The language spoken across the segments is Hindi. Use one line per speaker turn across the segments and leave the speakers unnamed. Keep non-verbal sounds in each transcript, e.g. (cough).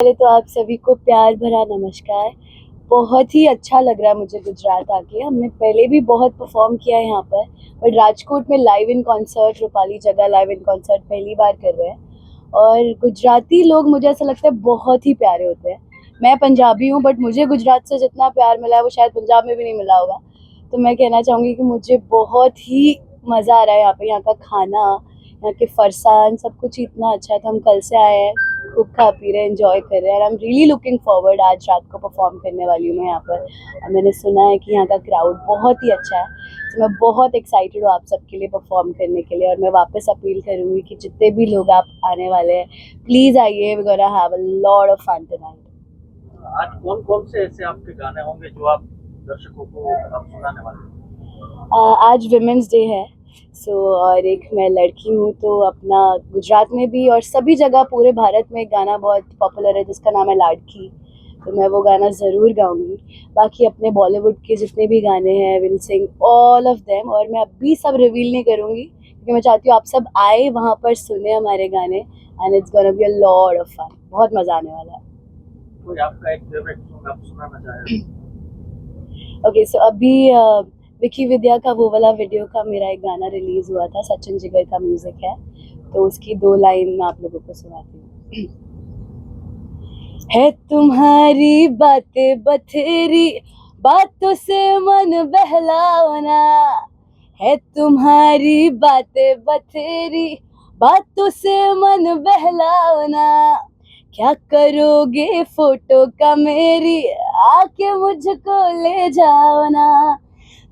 पहले तो आप सभी को प्यार भरा नमस्कार। बहुत ही अच्छा लग रहा है मुझे गुजरात आके। हमने पहले भी बहुत परफॉर्म किया है यहाँ पर बट राजकोट में लाइव इन कॉन्सर्ट रूपाली जगह लाइव इन कॉन्सर्ट पहली बार कर रहे हैं। और गुजराती लोग मुझे ऐसा लगता है बहुत ही प्यारे होते हैं। मैं पंजाबी हूँ बट मुझे गुजरात से जितना प्यार मिला है वो शायद पंजाब में भी नहीं मिला होगा। तो मैं कहना चाहूँगी कि मुझे बहुत ही मज़ा आ रहा है यहाँ पर यहाँ का खाना, यहाँ के फरसान, सब कुछ इतना अच्छा है। तो हम कल से आए हैं। खूब खा पी रहे हैं एंजॉय कर रहे हैं। I am really looking forward आज रात को परफॉर्म करने वाली हूँ मैं यहाँ पर। और मैंने सुना है कि यहाँ का क्राउड बहुत ही अच्छा है। तो मैं बहुत एक्साइटेड हूँ आप सबके लिए परफॉर्म करने के लिए। और मैं वापस अपील करूँगी कि जितने भी लोग आप आने वाले हैं प्लीज़ आइए we gonna have a lot of fun tonight
आज कौन कौन से ऐसे आपके गाने होंगे जो आप दर्शकों को आप सुनाने वाले हैं?
आज विमेंस डे है। सो so, और एक मैं लड़की हूँ तो अपना गुजरात में भी और सभी जगह पूरे भारत में एक गाना बहुत पॉपुलर है जिसका नाम है लाड़की। तो मैं वो गाना ज़रूर गाऊँगी। बाकी अपने बॉलीवुड के जितने भी गाने हैं will sing all of them और मैं अभी सब रिवील नहीं करूँगी क्योंकि मैं चाहती हूँ आप सब आए वहाँ पर सुने हमारे गाने and it's gonna be a lot of fun बहुत मज़ा आने वाला है। ओके सो (clears throat) अभी अ, विकी विद्या का वो वाला वीडियो का मेरा एक गाना रिलीज़ हुआ था, सचिन जिगर का म्यूज़िक है। तो उसकी दो लाइन मैं आप लोगों को सुनाती हूँ। (clears throat) है तुम्हारी बातें बथेरी, बातों से मन बहलाना। है तुम्हारी बातें बथेरी, बातों से मन बहलाना। क्या करोगे फ़ोटो का मेरी, आके मुझको ले जाओ ना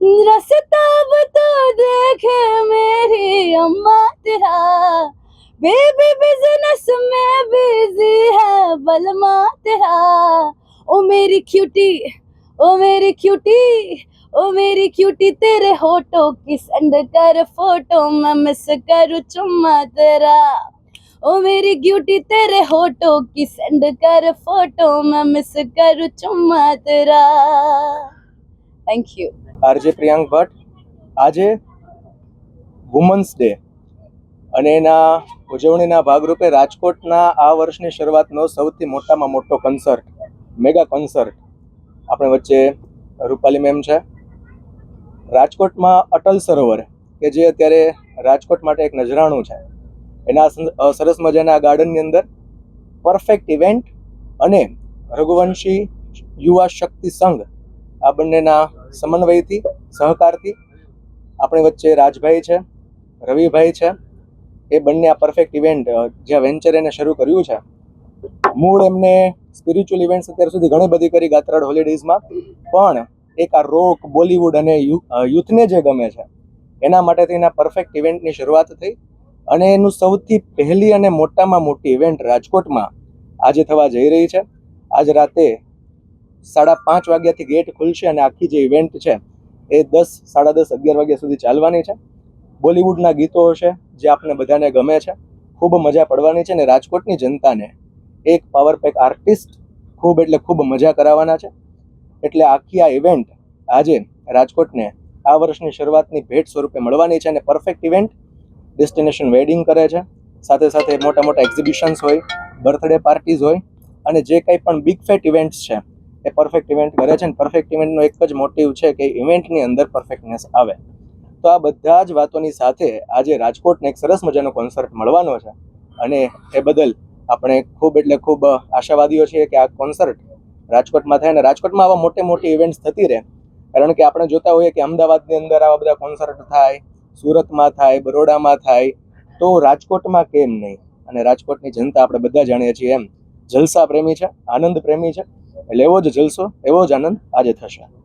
रास्ता बता देखे मेरी अम्मा तेरा। बेबी बिज़नेस में बिज़ी है, बलमा तेरा। ओ मेरी क्यूटी ओ मेरी क्यूटी ओ मेरी क्यूटी तेरे होठों की सेंड कर फ़ोटो मैं मिस करूँ चुम्मा तेरा। ओ मेरी क्यूटी तेरे होठों की सेंड कर फ़ोटो मैं मिस करूँ चुम्मा तेरा। Thank you
RJ Priyank Bhatt. આજે વુમન્સ ડે અને એના ઉજવણીના ભાગરૂપે રાજકોટના આ વર્ષની શરૂઆતનો સૌથી મોટામાં મોટો કન્સર્ટ મેગા કન્સર્ટ આપણે વચ્ચે રૂપાલી મેમ છે. રાજકોટમાં અટલ સરોવર, કે જે અત્યારે રાજકોટ માટે એક નજરાણું છે. એના સરસ મજાના ગાર્ડનની અંદર પરફેક્ટ ઇવેન્ટ અને રઘુવંશી યુવા શક્તિ સંઘ આ બંનેના સમન્વયથી, સહકારથી આપણી વચ્ચે રાજભાઈ છે, રવિભાઈ છે, એ બંને આ પરફેક્ટ ઇવેન્ટ જ્યાં વેન્ચર એને શરૂ કર્યું છે. મૂળ એમને સ્પિરિચ્યુઅલ ઇવેન્ટ્સ અત્યાર સુધી ઘણી બધી કરી ગાત્રાડ હોલિડેઝમાં પણ એક આ રોક બોલિવૂડ અને યુથને જે ગમે છે, એના માટે થઈને પરફેક્ટ ઇવેન્ટની શરૂઆત થઈ. અને એનું સૌથી પહેલી અને મોટામાં મોટી ઇવેન્ટ રાજકોટમાં આજે થવા જઈ રહી છે. આજ રાતે સાડા પાંચ વાગ્યાથી ગેટ ખુલશે અને આખી જે ઇવેન્ટ છે, એ દસ, સાડા દસ, અગિયાર વાગ્યા સુધી ચાલવાની છે. બોલિવૂડના ગીતો હશે, જે આપણે બધાને ગમે છે, ખૂબ મજા પડવાની છે અને રાજકોટની જનતાને એક પાવર પેક આર્ટિસ્ટ ખૂબ એટલે ખૂબ મજા કરાવવાના છે. એટલે આખી આ ઇવેન્ટ આજે રાજકોટને આ વર્ષની શરૂઆતની ભેટ સ્વરૂપે મળવાની છે અને પરફેક્ટ ઇવેન્ટ ડેસ્ટિનેશન વેડિંગ કરે છે. સાથે સાથે મોટા મોટા એક્ઝિબિશન્સ હોય બર્થડે પાર્ટીઝ હોય અને જે કંઈ પણ બિગ ફેટ ઇવેન્ટ્સ છે એ પરફેક્ટ ઇવેન્ટ કરે છે અને પરફેક્ટ ઇવેન્ટનો એક જ મોટિવ છે કે ઇવેન્ટની અંદર પરફેક્ટનેસ આવે. તો આ બધા જ વાતોની સાથે આજે રાજકોટને એક સરસ મજાનો કોન્સર્ટ મળવાનો છે. અને એ બદલ આપણે ખૂબ એટલે ખૂબ આશાવાદીઓ છીએ કે આ કોન્સર્ટ રાજકોટમાં થાય અને રાજકોટમાં આવા મોટે મોટી ઇવેન્ટ્સ થતી રહે. કારણ કે આપણે જોતા હોઈએ કે અમદાવાદની અંદર આવા બધા કોન્સર્ટ થાય, સુરતમાં થાય, બરોડામાં થાય. તો રાજકોટમાં કેમ નહીં? અને રાજકોટની જનતા આપણે બધા જાણીએ છીએ એમ. જલસા પ્રેમી છે, આનંદ પ્રેમી છે. એટલે એવો જ જલસો એવો જ આનંદ આજે થશે